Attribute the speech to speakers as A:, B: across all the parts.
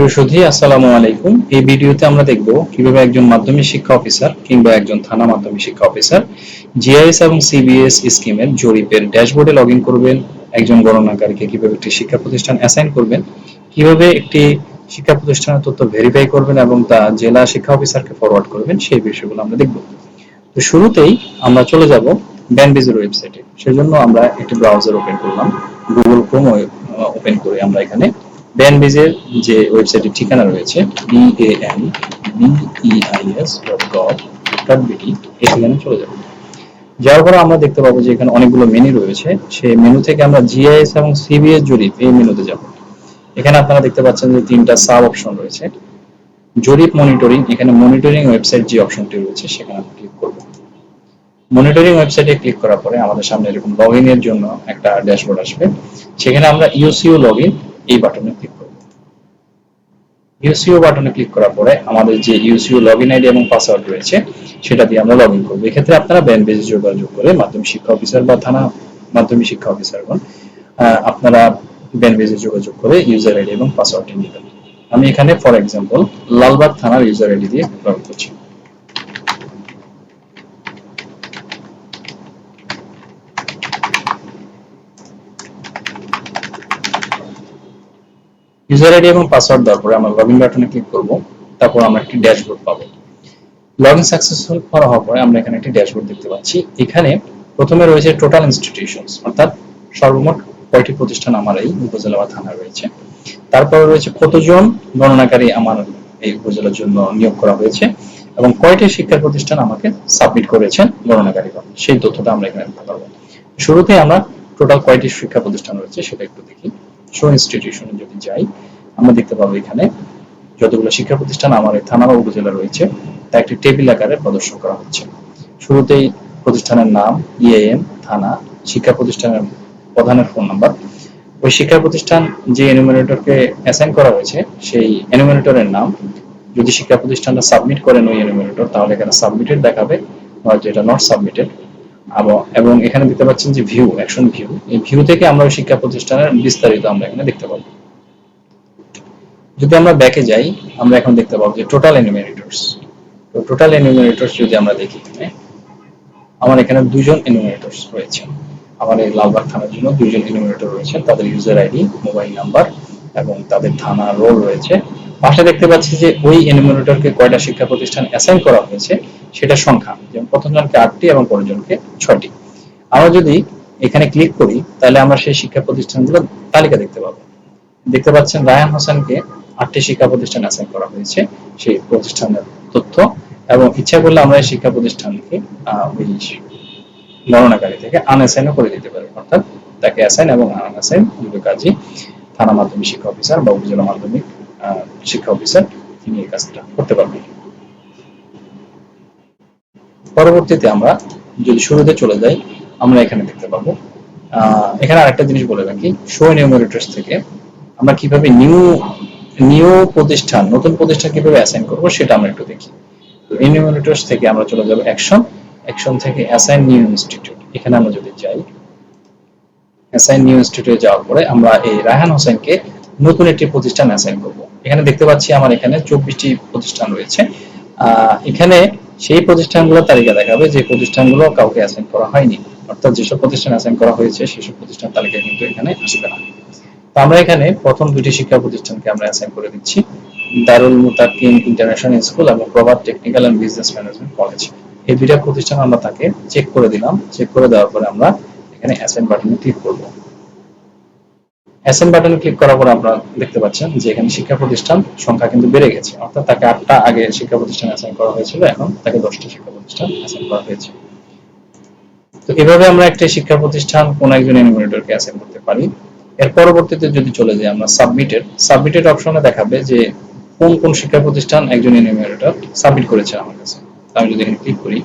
A: প্রিয় আসসালামু আলাইকুম। এই ভিডিওতে আমরা দেখব কীভাবে একজন মাধ্যমিক শিক্ষা অফিসার কিংবা একজন থানা মাধ্যমিক শিক্ষা অফিসার জিআইএস এবং সিবিএস স্কিমের জরিপের ড্যাশবোর্ডে লগ করবেন, একজন গণনাকারীকে কীভাবে একটি শিক্ষা প্রতিষ্ঠান অ্যাসাইন করবেন, কীভাবে একটি শিক্ষা প্রতিষ্ঠানের তথ্য ভেরিফাই করবেন এবং তা জেলা শিক্ষা অফিসারকে ফরওয়ার্ড করবেন, সেই বিষয়গুলো আমরা দেখব। তো শুরুতেই আমরা চলে যাব ব্যানবিজের ওয়েবসাইটে। সেজন্য আমরা একটি ব্রাউজার ওপেন করলাম গুগল ক্রোম ওপেন করে আমরা এখানে ব্যানবিজের যে ওয়েবসাইটের ঠিকানা রয়েছে বিএএন বিইআইএস ডট চলে যাব। যাওয়ার পর আমরা দেখতে পাবো যে এখানে অনেকগুলো মেনু রয়েছে। সেই মেনু থেকে আমরা জিআইএস এবং সিবিএস জরিপ এই মেনুতে যাব। এখানে আপনারা দেখতে পাচ্ছেন যে তিনটা সাব অপশন রয়েছে। জরিপ মনিটরিং এখানে মনিটরিং ওয়েবসাইট যে অপশনটি রয়েছে, সেখানে আমরা ক্লিক করব। মনিটরিং ওয়েবসাইটে ক্লিক করার পরে আমাদের সামনে এরকম লগ এর জন্য একটা ড্যাশবোর্ড আসবে। সেখানে আমরা ইউসিও লগ এই বাটনে ক্লিক করব। ইউসিও বাটনে ক্লিক করার পরে আমাদের যে ইউসিও লগইন আইডি এবং পাসওয়ার্ড রয়েছে, সেটা দিয়ে আমরা লগইন করব। এক্ষেত্রে আপনারা ব্যান বেজে যোগাযোগ করে মাধ্যমিক শিক্ষা অফিসার বা থানা মাধ্যমিক শিক্ষা অফিসারগণ আপনারা ব্যান বেজে যোগাযোগ করে ইউজার আইডি এবং পাসওয়ার্ডটি নেবেন। আমি এখানে ফর এক্সাম্পল লালবাগ থানার ইউজার আইডি দিয়ে লগইন করছি। ইউজার আইডি এবং পাসওয়ার্ড দেওয়ার পরে আমরা লগইন বাটনে ক্লিক করব, তারপর আমরা একটি ড্যাশবোর্ড পাবো। লগইন সাকসেসফুল করা হওয়ার পরে আমরা এখানে একটি ড্যাশবোর্ড দেখতে পাচ্ছি। এখানে প্রথমে রয়েছে টোটাল ইনস্টিটিউশনস অর্থাৎ সর্বমোট কয়টি প্রতিষ্ঠান আমার এই উপজেলা বা থানা রয়েছে। তারপরে রয়েছে কতজন গণনাকারী আমার এই উপজেলার জন্য নিয়োগ করা হয়েছে এবং কয়টি শিক্ষা প্রতিষ্ঠান আমাকে সাবমিট করেছেন গণনাকারীগণ। সেই তথ্যটা আমরা এখানে দেখতে পারব। শুরুতেই আমরা টোটাল কয়টি শিক্ষা প্রতিষ্ঠান রয়েছে সেটা একটু দেখি। শো ইনস্টিটিউশনে যদি যাই, আমরা দেখতে পাবো এখানে যতগুলো শিক্ষা প্রতিষ্ঠান আমার এই থানা বা উপজেলা রয়েছে, তা একটি টেবিল আকারে প্রদর্শন করা হচ্ছে। শুরুতেই প্রতিষ্ঠানের নাম ইএএম থানা, শিক্ষা প্রতিষ্ঠানের প্রধানের ফোন নাম্বার ওই শিক্ষা প্রতিষ্ঠান যে এনুমিনেটরকে অ্যাসাইন করা হয়েছে, সেই এনুমিনেটরের নাম। যদি শিক্ষা প্রতিষ্ঠানটা সাবমিট করেন ওই এনুমিনেটর তাহলে এখানে সাবমিটেড দেখাবে নয়তো এটা নট সাবমিটেড এবং এখানে দেখতে পাচ্ছেন যে ভিউ অ্যাকশন ভিউ এই ভিউ থেকে আমরা শিক্ষা প্রতিষ্ঠানের বিস্তারিত আমরা এখানে দেখতে পাবো। যদি আমরা ব্যাকে যাই, আমরা এখন দেখতে পাবো যে টোটাল এনুমিনেটরস তো টোটাল এনুমিনেটরস যদি আমরা দেখি আমার এখানে দুজন এনুমিনেটরস রয়েছে। আমার এই লালবাগ থানার জন্য দুজন এনুমিনেটর রয়েছে, তাদের ইউজার আইডি মোবাইল নাম্বার এবং তাদের থানা রোল রয়েছে। পাশে দেখতে পাচ্ছি যে ওই এনুমিনেটরকে কয়টা শিক্ষা প্রতিষ্ঠান অ্যাসাইন করা হয়েছে, সেটা সংখ্যা। যেমন প্রথম জনকে আটটি এবং পরের জনকে ছয়টি আমরা যদি এখানে ক্লিক করি, তাহলে আমরা সেই শিক্ষা প্রতিষ্ঠানগুলোর তালিকা দেখতে পাবো। দেখতে পাচ্ছেন রায়ান হোসেনকে আটটি শিক্ষা প্রতিষ্ঠান অ্যাসাইন করা হয়েছে, সেই প্রতিষ্ঠানের তথ্য এবং ইচ্ছা করলে আমরা এই শিক্ষা প্রতিষ্ঠানকে ওই গণনাকারী থেকে আনঅ্যাসাইনও করে দিতে পারি। অর্থাৎ তাকে অ্যাসাইন এবং আনঅ্যাসাইন দুটো কাজই থানা মাধ্যমিক শিক্ষা অফিসার বা উপজেলা মাধ্যমিক শিক্ষা অফিসার তিনি এই কাজটা করতে পারবেন। পরবর্তীতে আমরা যদি শুরুতে চলে যাই, আমরা এখানে দেখতে পাবো। এখানে আরেকটা জিনিস বলে রাখি শো নিউমারেটরস থেকে আমরা কীভাবে নিউ নিউ প্রতিষ্ঠান, নতুন প্রতিষ্ঠান কীভাবে অ্যাসাইন করব সেটা আমরা একটু দেখি। তো নিউমারেটরস থেকে আমরা চলে যাব অ্যাকশন অ্যাকশন থেকে অ্যাসাইন নিউ ইনস্টিটিউট এখানে আমরা যদি যাই অ্যাসাইন নিউ ইনস্টিটিউটে যাওয়ার পরে আমরা এই রায়হান হোসেনকে নতুন একটি প্রতিষ্ঠান অ্যাসাইন করব। এখানে দেখতে পাচ্ছি আমার এখানে চব্বিশটি প্রতিষ্ঠান রয়েছে। এখানে সেই প্রতিষ্ঠানগুলোর তালিকা দেখাবে, যে প্রতিষ্ঠানগুলো কাউকে অ্যাসাইন করা হয়নি। অর্থাৎ যেসব প্রতিষ্ঠান অ্যাসাইন করা হয়েছে, সেসব প্রতিষ্ঠান তালিকা কিন্তু এখানে আসবে না। তো আমরা এখানে প্রথম দুটি শিক্ষা প্রতিষ্ঠানকে আমরা অ্যাসাইন করে দিচ্ছি। দারুল মুতাকিম ইন্টারন্যাশনাল স্কুল এবং Prabhat technical and business management college. এই দুইটা প্রতিষ্ঠান আমরা তাকে চেক করে দিলাম। চেক করে দেওয়ার পরে আমরা এখানে অ্যাসাইন বাটনে ক্লিক করব। অ্যাসাইন বাটনে ক্লিক করার পর আপনারা দেখতে পাচ্ছেন যে এখানে শিক্ষা প্রতিষ্ঠান সংখ্যা কিন্তু বেড়ে গেছে। অর্থাৎ তাকে আটটা আগে শিক্ষা প্রতিষ্ঠান অ্যাসাইন করা হয়েছিল, এখন তাকে দশটা শিক্ষা প্রতিষ্ঠান অ্যাসাইন করা হয়েছে। তো এভাবে আমরা একটা শিক্ষা প্রতিষ্ঠান কোন একজন এনুমিনেটরকে অ্যাসাইন করতে পারি। এর পরবর্তীতে যদি চলে যাই আমরা সাবমিটেড সাবমিটেড অপশনে দেখাবে যে কোন কোন শিক্ষা প্রতিষ্ঠান একজন এনুমিনেটর সাবমিট করেছে আমার কাছে। আমি যদি এখানে ক্লিক করি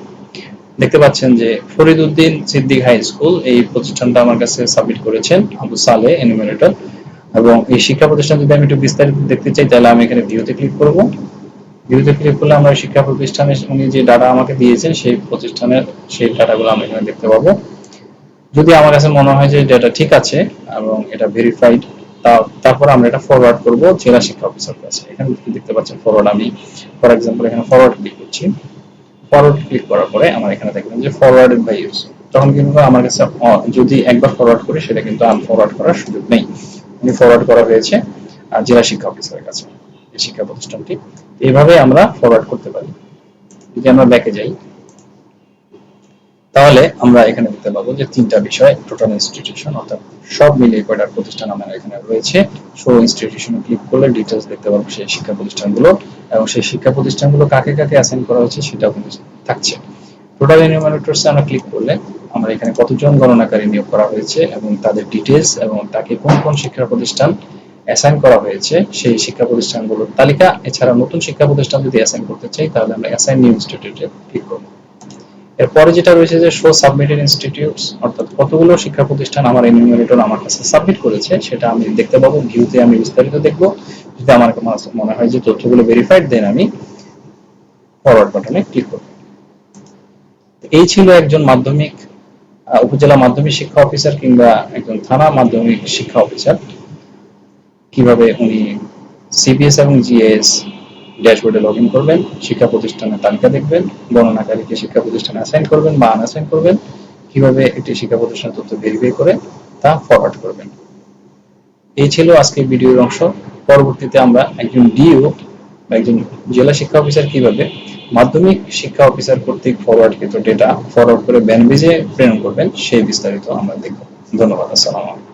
A: দেখতে পাচ্ছেন যে ফরিদউদ্দিন সিদ্দিক হাই স্কুল এই প্রতিষ্ঠানটা আমার কাছে সাবমিট করেছেন, আবু সালে এনুমিনেটর এবং এই শিক্ষা প্রতিষ্ঠান যদি আমি একটু বিস্তারিত দেখতে চাই, তাহলে আমি এখানে ভিউতে ক্লিক করব। ভিউতে ক্লিক করলে আমরা শিক্ষা প্রতিষ্ঠানের উনি যে ডাটা আমাকে দিয়েছেন, সেই প্রতিষ্ঠানের সেই ডাটাগুলো আমরা এখানে দেখতে পাবো। যদি আমার কাছে মনে হয় যে ডেটা ঠিক আছে এবং এটা ভেরিফাইড তারপর আমরা এটা ফরওয়ার্ড করব জেলা শিক্ষা অফিসার কাছে। এখানে দেখতে পাচ্ছেন ফরওয়ার্ড আমি ফর এক্সাম্পল এখানে ফরওয়ার্ড ক্লিক করছি। ফরওয়ার্ড ক্লিক করার পরে আমার এখানে দেখবেন যে ফরওয়ার্ডেড বাই ইউজ তখন কিন্তু আমার কাছে যদি একবার ফরওয়ার্ড করি, সেটা কিন্তু আনফরওয়ার্ড করার সুযোগ নেই। আমি ফরওয়ার্ড করা হয়েছে জেলা শিক্ষা অফিসারের কাছে, এই শিক্ষা প্রতিষ্ঠানটি। এইভাবে আমরা ফরওয়ার্ড করতে পারি। যদি আমরা ব্যাকে যাই তাহলে আমরা এখানে দেখতে পাবো যে তিনটা বিষয় টোটাল ইনস্টিটিউশন অর্থাৎ সব মিলিয়ে কয়টা প্রতিষ্ঠান আমার এখানে রয়েছে। শো ইনস্টিটিউশনে ক্লিক করলে ডিটেলস দেখতে পাবো সেই শিক্ষা প্রতিষ্ঠানগুলো এবং সেই শিক্ষা প্রতিষ্ঠানগুলো কাকে কাকে অ্যাসাইন করা হয়েছে সেটাও কিন্তু থাকছে। টোটাল এনিউমারেটরস আমরা ক্লিক করলে আমরা এখানে কতজন গণনাকারী নিয়োগ করা হয়েছে এবং তাদের ডিটেলস এবং তাকে কোন কোন শিক্ষা প্রতিষ্ঠান অ্যাসাইন করা হয়েছে সেই শিক্ষা প্রতিষ্ঠানগুলোর তালিকা। এছাড়া নতুন শিক্ষা প্রতিষ্ঠান যদি অ্যাসাইন করতে চাই, তাহলে আমরা অ্যাসাইন নিউ ইনস্টিটিউটে ক্লিক করব। এরপরে যেটা রয়েছে যে শো সাবমিটেড ইনস্টিটিউটস অর্থাৎ কতগুলো শিক্ষা প্রতিষ্ঠান আমার এনিউমারেটর আমার কাছে সাবমিট করেছে, সেটা আমি দেখতে পাবো ভিউতে আমি বিস্তারিত দেখব। যদি আমার মনে হয় যে তথ্যগুলো ভেরিফাইড দেন আমি ফরওয়ার্ড বাটনে ক্লিক করব। এই ছিল একজন মাধ্যমিক উপজেলা মাধ্যমিক শিক্ষা অফিসার কিংবা একজন থানা মাধ্যমিক শিক্ষা অফিসার কীভাবে উনি সিবিএস এবং জিএস ড্যাশবোর্ডে লগ ইন করবেন, শিক্ষা প্রতিষ্ঠানের তালিকা দেখবেন গণনাকারীকে শিক্ষা প্রতিষ্ঠানে অ্যাসাইন করবেন বা আনঅ্যাসাইন করবেন, কীভাবে একটি শিক্ষা প্রতিষ্ঠানের তথ্য ভেরিফাই করে তা ফরওয়ার্ড করবেন। এই ছিল আজকের ভিডিওর অংশ। পরবর্তীতে আমরা একজন ডিও বা একজন জেলা শিক্ষা অফিসার কীভাবে মাধ্যমিক শিক্ষা অফিসার কর্তৃক ফরওয়ার্ডকৃত ডেটা ফরওয়ার্ড করে ব্যানবেজে প্রেরণ করবেন, সেই বিস্তারিত আমরা দেখব। ধন্যবাদ, আসসালামু আলাইকুম।